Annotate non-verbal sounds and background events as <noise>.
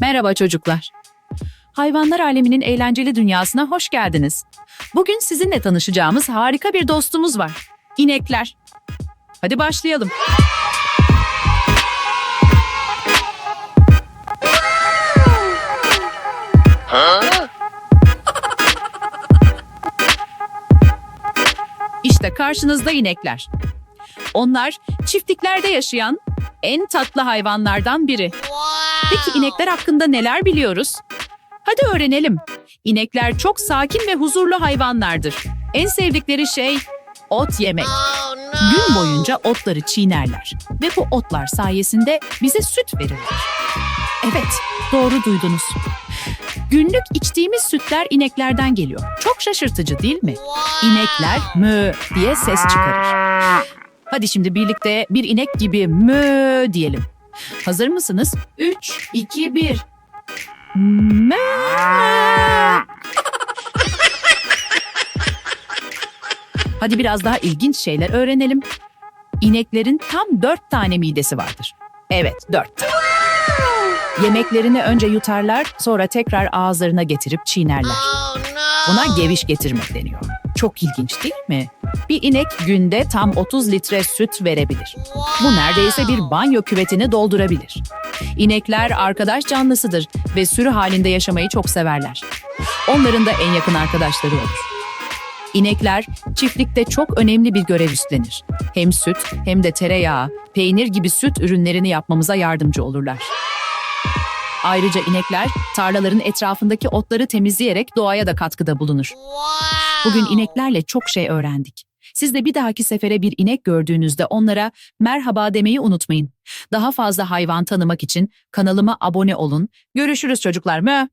Merhaba çocuklar. Hayvanlar aleminin eğlenceli dünyasına hoş geldiniz. Bugün sizinle tanışacağımız harika bir dostumuz var. İnekler. Hadi başlayalım. <laughs> İşte karşınızda inekler. Onlar çiftliklerde yaşayan en tatlı hayvanlardan biri. Peki inekler hakkında neler biliyoruz? Hadi öğrenelim. İnekler çok sakin ve huzurlu hayvanlardır. En sevdikleri şey ot yemek. Gün boyunca otları çiğnerler ve bu otlar sayesinde bize süt verirler. Evet, doğru duydunuz. Günlük içtiğimiz sütler ineklerden geliyor. Çok şaşırtıcı değil mi? İnekler mö diye ses çıkarır. Hadi şimdi birlikte bir inek gibi mö diyelim. Hazır mısınız? 3, 2, 1. Mö. Hadi biraz daha ilginç şeyler öğrenelim. İneklerin tam dört tane midesi vardır. Evet, dört tane. Yemeklerini önce yutarlar, sonra tekrar ağızlarına getirip çiğnerler. Buna geviş getirmek deniyor. Çok ilginç değil mi? Bir inek günde tam 30 litre süt verebilir. Bu neredeyse bir banyo küvetini doldurabilir. İnekler arkadaş canlısıdır ve sürü halinde yaşamayı çok severler. Onların da en yakın arkadaşları olur. İnekler çiftlikte çok önemli bir görev üstlenir. Hem süt hem de tereyağı, peynir gibi süt ürünlerini yapmamıza yardımcı olurlar. Ayrıca inekler tarlaların etrafındaki otları temizleyerek doğaya da katkıda bulunur. Bugün ineklerle çok şey öğrendik. Siz de bir dahaki sefere bir inek gördüğünüzde onlara merhaba demeyi unutmayın. Daha fazla hayvan tanımak için kanalıma abone olun. Görüşürüz çocuklar. Mö.